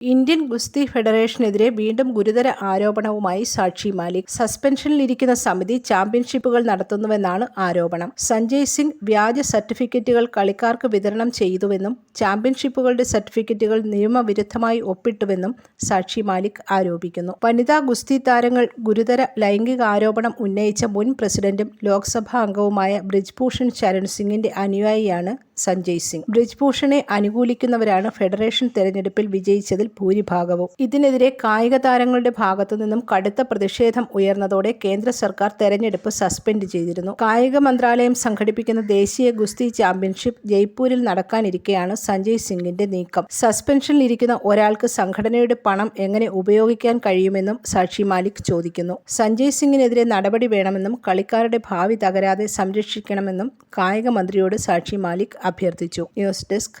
Indian ഗുസ്തി ഫെഡറേഷനെതിരെ വീണ്ടും ഗുരുതര ആരോപണവുമായി സാക്ഷി മാലിക്. സസ്പെൻഷനിലിരിക്കുന്ന സമിതി ചാമ്പ്യൻഷിപ്പുകൾ നടത്തുന്നുവെന്നാണ് ആരോപണം. സഞ്ജയ് സിംഗ് വ്യാജ സർട്ടിഫിക്കറ്റുകൾ കളിക്കാർക്ക് വിതരണം ചെയ്തുവെന്നും ചാമ്പ്യൻഷിപ്പുകളുടെ സർട്ടിഫിക്കറ്റുകൾ നിയമവിരുദ്ധമായി ഒപ്പിട്ടുവെന്നും സാക്ഷി മാലിക് ആരോപിക്കുന്നു. വനിതാ ഗുസ്തി താരങ്ങൾ ഗുരുതര ലൈംഗിക ആരോപണം ഉന്നയിച്ച മുൻ പ്രസിഡന്റും ലോക്സഭാ അംഗവുമായ ബ്രിജ്ഭൂഷൺ ശരൺ സിംഗിന്റെ അനുയായിയാണ് സഞ്ജയ് സിംഗ്. ബ്രിജ്ഭൂഷണെ അനുകൂലിക്കുന്നവരാണ് ഫെഡറേഷൻ തെരഞ്ഞെടുപ്പിൽ വിജയിച്ചതിൽ ഭൂരിഭാഗവും. ഇതിനെതിരെ കായിക താരങ്ങളുടെ ഭാഗത്തു നിന്നും കടുത്ത പ്രതിഷേധം ഉയർന്നതോടെ കേന്ദ്ര സർക്കാർ തെരഞ്ഞെടുപ്പ് സസ്പെൻഡ് ചെയ്തിരുന്നു. കായിക മന്ത്രാലയം സംഘടിപ്പിക്കുന്ന ദേശീയ ഗുസ്തി ചാമ്പ്യൻഷിപ്പ് ജയ്പൂരിൽ നടക്കാനിരിക്കെയാണ് സഞ്ജയ് സിംഗിന്റെ നീക്കം. സസ്പെൻഷനിൽ ഇരിക്കുന്ന ഒരാൾക്ക് സംഘടനയുടെ പണം എങ്ങനെ ഉപയോഗിക്കാൻ കഴിയുമെന്നും സാക്ഷി മാലിക് ചോദിക്കുന്നു. സഞ്ജയ് സിംഗിനെതിരെ നടപടി വേണമെന്നും കളിക്കാരുടെ ഭാവി തകരാതെ സംരക്ഷിക്കണമെന്നും കായിക മന്ത്രിയോട് സാക്ഷി മാലിക് അഭ്യർത്ഥിച്ചു. News desk